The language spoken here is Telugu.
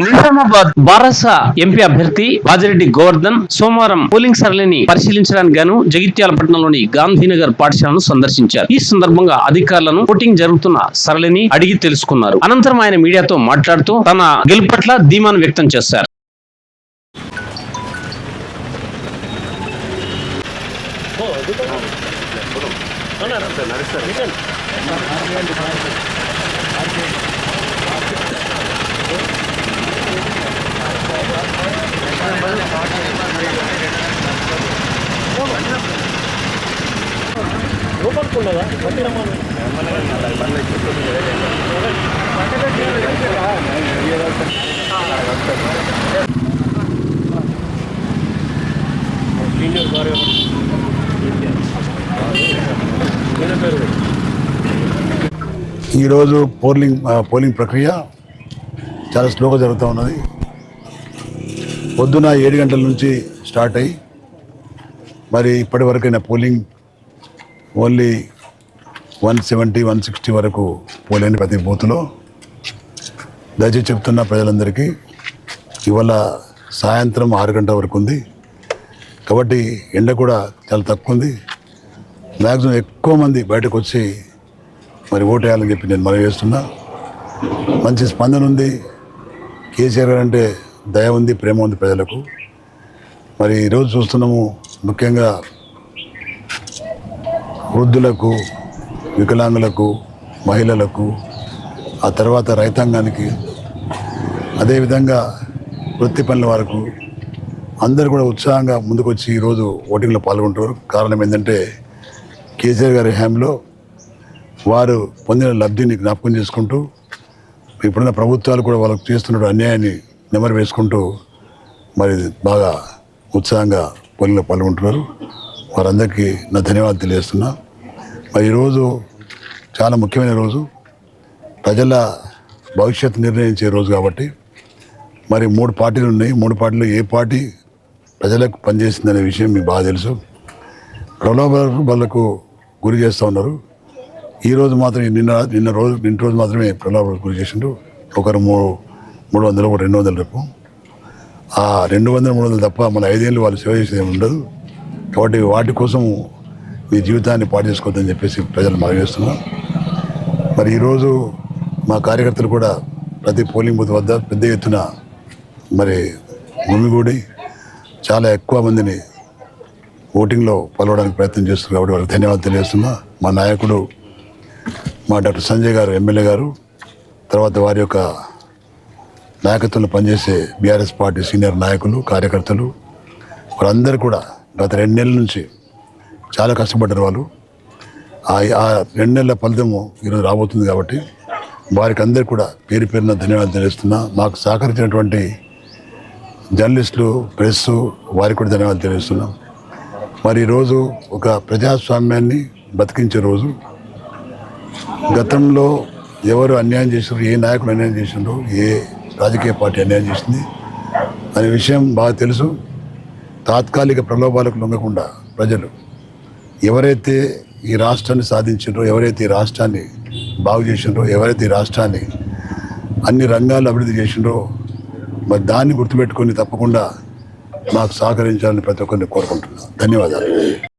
నిజామాబాద్ బారస ఎంపీ అభ్యర్థి బాజిరెడ్డి గోవర్ధన్ సోమవారం పోలింగ్ సరళిని పరిశీలించడానికి గాను జగిత్యాల పట్టణంలోని గాంధీనగర్ పాఠశాలను సందర్శించారు. ఈ సందర్భంగా అధికారులను ఓటింగ్ జరుగుతున్న సరళిని అడిగి తెలుసుకున్నారు. అనంతరం ఆయన మీడియాతో మాట్లాడుతూ తన గెలుపు పట్ల ధీమాను వ్యక్తం చేశారు. ఈరోజు పోలింగ్ పోలింగ్ ప్రక్రియ చాలా స్లోగా జరుగుతూ ఉన్నది. పొద్దున ఏడు గంటల నుంచి స్టార్ట్ అయ్యి మరి ఇప్పటి వరకైనా polling only one seventy one sixty వరకు పోలేని ప్రతి బూత్లో దయచేసి చెప్తున్న ప్రజలందరికీ ఇవాళ సాయంత్రం ఆరు గంటల వరకు ఉంది. కాబట్టి ఎండ కూడా చాలా తక్కువ ఉంది. మ్యాక్సిమం ఎక్కువ మంది బయటకు వచ్చి మరి ఓటు వేయాలని చెప్పి నేను మనవి చేస్తున్నా. మంచి స్పందన ఉంది. కేసీఆర్ గారు అంటే దయ ఉంది ప్రేమ ఉంది ప్రజలకు. మరి ఈరోజు చూస్తున్నాము ముఖ్యంగా వృద్ధులకు వికలాంగులకు మహిళలకు ఆ తర్వాత రైతాంగానికి అదేవిధంగా వృత్తి పనుల వరకు అందరూ కూడా ఉత్సాహంగా ముందుకొచ్చి ఈరోజు ఓటింగ్లో పాల్గొంటారు కారణం ఏంటంటే కేసీఆర్ గారి హ్యాంలో వారు పొందిన లబ్ధిని జ్ఞాపకం చేసుకుంటూ ఇప్పుడున్న ప్రభుత్వాలు కూడా వాళ్ళకు చేస్తున్న అన్యాయాన్ని నెమరు వేసుకుంటూ మరి బాగా ఉత్సాహంగా పోలింగ్లో పాల్గొంటున్నారు. వారందరికీ నా ధన్యవాదాలు తెలియజేస్తున్నా. మరి ఈరోజు చాలా ముఖ్యమైన రోజు. ప్రజల భవిష్యత్తు నిర్ణయించే రోజు కాబట్టి మరి మూడు పార్టీలు ఉన్నాయి. మూడు పార్టీలు ఏ పార్టీ ప్రజలకు పనిచేసిందనే విషయం మీకు బాగా తెలుసు. ప్రలోభాలకు వాళ్ళకు గురి చేస్తూ ఉన్నారు. ఈరోజు మాత్రం నిన్న నిన్న రోజు నిన్న రోజు మాత్రమే ప్రలోభాలకు గురి చేసిండు ఒకరు మూడు మూడు వందలు ఒకరు రెండు వందల రేపు. ఆ రెండు వందలు మూడు వందలు తప్ప మన ఐదేళ్ళు వాళ్ళు సేవ చేసేది ఉండదు. కాబట్టి వాటి కోసం మీ జీవితాన్ని పాటు చేసుకోవద్దని చెప్పేసి ప్రజలు మనవిస్తున్నాం మరి ఈరోజు మా కార్యకర్తలు కూడా ప్రతి పోలింగ్ బూత్ వద్ద పెద్ద ఎత్తున మరి గుమిగూడి చాలా ఎక్కువ మందిని ఓటింగ్లో పాల్గొనడానికి ప్రయత్నం చేస్తున్నారు కాబట్టి వాళ్ళకి ధన్యవాదాలు తెలియజేస్తున్నా. మా నాయకుడు మా డాక్టర్ సంజయ్ గారు ఎమ్మెల్యే గారు తర్వాత వారి యొక్క నాయకత్వంలో పనిచేసే బీఆర్ఎస్ పార్టీ సీనియర్ నాయకులు కార్యకర్తలు వాళ్ళందరూ కూడా గత రెండు నెలల నుంచి చాలా కష్టపడ్డారు వాళ్ళు. ఆ రెండు నెలల ఫలితము ఈరోజు రాబోతుంది కాబట్టి వారికి అందరికీ కూడా పేరు పేరున ధన్యవాదాలు తెలియజేస్తున్నా మాకు సహకరించినటువంటి జర్నలిస్టులు ప్రెస్ వారికి కూడా ధన్యవాదాలు తెలియజేస్తున్నాం మరి ఈరోజు ఒక ప్రజాస్వామ్యాన్ని బతికించే రోజు. గతంలో ఎవరు అన్యాయం చేసారు ఏ నాయకుడు అన్యాయం చేసిండ్రు ఏ రాజకీయ పార్టీ అన్యాయం చేసింది అనే విషయం బాగా తెలుసు. తాత్కాలిక ప్రలోభాలకు లొంగకుండా ప్రజలు ఎవరైతే ఈ రాష్ట్రాన్ని సాధించిండ్రో ఎవరైతే ఈ రాష్ట్రాన్ని బాగు చేసిండ్రో ఎవరైతే ఈ రాష్ట్రాన్ని అన్ని రంగాలు అభివృద్ధి చేసిండ్రో మరి దాన్ని గుర్తుపెట్టుకొని తప్పకుండా మాకు సహకరించాలని ప్రతి ఒక్కరిని కోరుకుంటున్నాను. ధన్యవాదాలు.